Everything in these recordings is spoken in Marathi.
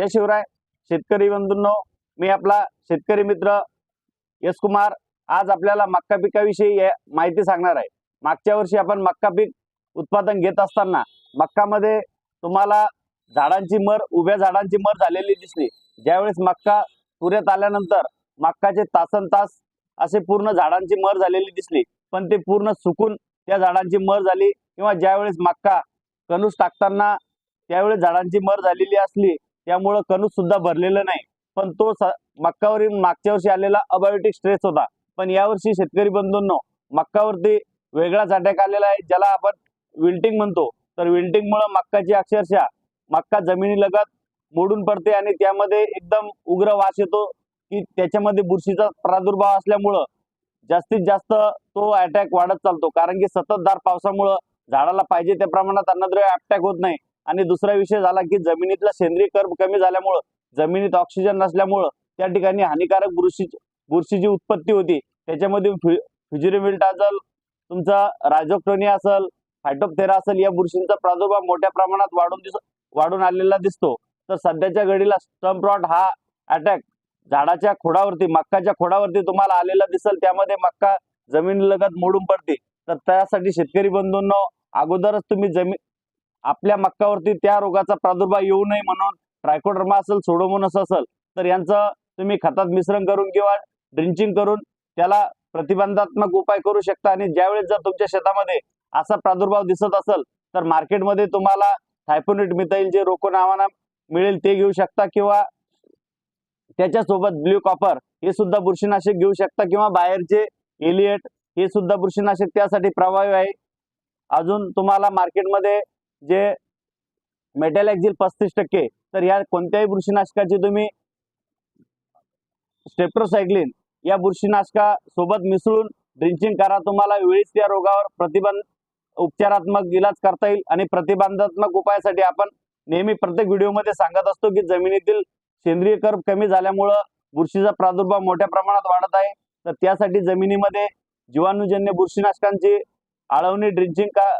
जय शेतकरी बंधूंनो मी आपला शेतकरी मित्र यश कुमार आज आपल्याला मक्का पिकाविषयी माहिती सांगणार आहे. मागच्या वर्षी आपण मक्का पीक उत्पादन घेत असताना मक्कामध्ये तुम्हाला झाडांची मर उभ्या झाडांची मर झालेली दिसली. ज्यावेळेस मक्का पुऱ्यात आल्यानंतर मक्काचे तासन तास असे पूर्ण झाडांची मर झालेली दिसली. पण ते पूर्ण सुकून त्या झाडांची मर झाली किंवा ज्यावेळेस मक्का कणूस टाकताना त्यावेळेस झाडांची मर झालेली असली त्यामुळं कणूस सुद्धा भरलेलं नाही. पण तो मक्कावरील मागच्या वर्षी आलेला अबायोटिक स्ट्रेस होता. पण यावर्षी शेतकरी बंधूंनो मक्कावरती वेगळाच अटॅक आलेला आहे ज्याला आपण विल्टिंग म्हणतो. तर विल्टिंगमुळं मक्काची अक्षरशः मक्का जमिनीलगत मोडून पडते आणि त्यामध्ये एकदम उग्र वास येतो की त्याच्यामध्ये बुरशीचा प्रादुर्भाव असल्यामुळं जास्तीत जास्त तो अटॅक वाढत चालतो. कारण की सततधार पावसामुळं झाडाला पाहिजे त्या प्रमाणात अन्नद्रव्य अटॅक होत नाही. आणि दुसरा विषय झाला की जमिनीतला सेंद्रिय कर्ब कमी झाल्यामुळं जमिनीत ऑक्सिजन नसल्यामुळं त्या ठिकाणी हानिकारक बुरशी बुरशीची उत्पत्ती होती. त्याच्यामध्ये फ्युजिरिमिल्टाजल तुमचा रायझोक्टोनिया असेल फायटोपथेरा असेल या बुरशींचा प्रादुर्भाव मोठ्या प्रमाणात वाढून दिस वाढून आलेला दिसतो. तर सध्याच्या घडीला स्टम्प रॉट हा अटॅक झाडाच्या खोडावरती मक्काच्या खोडावरती तुम्हाला आलेला दिसेल. त्यामध्ये मक्का जमिनीलगत मोडून पडते. तर त्यासाठी शेतकरी बंधूंनो अगोदरच तुम्ही जमीन आपल्या मक्कावरती त्या रोगाचा प्रादुर्भाव येऊ नये म्हणून ट्रायकोडर्मा असेल सोडोमोनस असेल तर यांचं तुम्ही खतात मिश्रण करून किंवा ड्रिंचिंग करून त्याला प्रतिबंधात्मक उपाय करू शकता. आणि ज्यावेळेस जर तुमच्या शेतामध्ये असा प्रादुर्भाव दिसत असेल तर मार्केटमध्ये तुम्हाला थायपोनिट मिथाईल जे रोको नावाना मिळेल ते घेऊ शकता किंवा त्याच्यासोबत ब्ल्यू कॉपर हे सुद्धा बुरशीनाशक घेऊ शकता किंवा बाहेरचे एलिएट हे सुद्धा बुरशीनाशक त्यासाठी प्रभावी आहे. अजून तुम्हाला मार्केटमध्ये जे मेटॅलॅक्झिल पस्तीस टक्के तर या कोणत्याही बुरशीनाशकाची तुम्ही स्टेप्रोसायक्लिन या बुरशीनाशका सोबत मिसळून ड्रिंचिंग करा. तुम्हाला वेळीच त्या रोगावर प्रतिबंध उपचारात्मक इलाज करता येईल आणि प्रतिबंधात्मक उपायासाठी आपण नेहमी प्रत्येक व्हिडिओमध्ये सांगत असतो की जमिनीतील सेंद्रिय कर्ब कमी झाल्यामुळं बुरशीचा प्रादुर्भाव मोठ्या प्रमाणात वाढत आहे. तर त्यासाठी जमिनीमध्ये जीवाणूजन्य बुरशीनाशकांची आळवणी ड्रिंचिंग का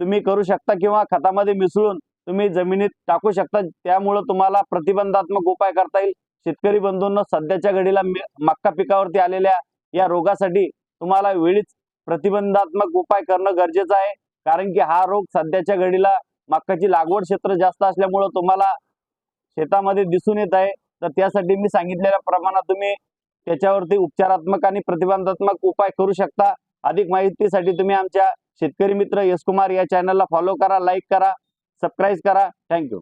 तुम्ही करू शकता किंवा खतामध्ये मिसळून तुम्ही जमिनीत टाकू शकता. त्यामुळं तुम्हाला प्रतिबंधात्मक उपाय करता येईल. शेतकरी बंधूंना सध्याच्या घडीला मक्का पिकावरती आलेल्या या रोगासाठी तुम्हाला वेळीच प्रतिबंधात्मक उपाय करणं गरजेचं आहे. कारण की हा रोग सध्याच्या घडीला मक्काची लागवड क्षेत्र जास्त असल्यामुळं तुम्हाला शेतामध्ये दिसून येत आहे. तर त्यासाठी मी सांगितलेल्या प्रमाणात तुम्ही त्याच्यावरती उपचारात्मक आणि प्रतिबंधात्मक उपाय करू शकता. अधिक माहितीसाठी तुम्ही आमच्या शेतकरी मित्र यश कुमार या चॅनलला फॉलो करा लाईक करा सबस्क्राईब करा. थँक्यू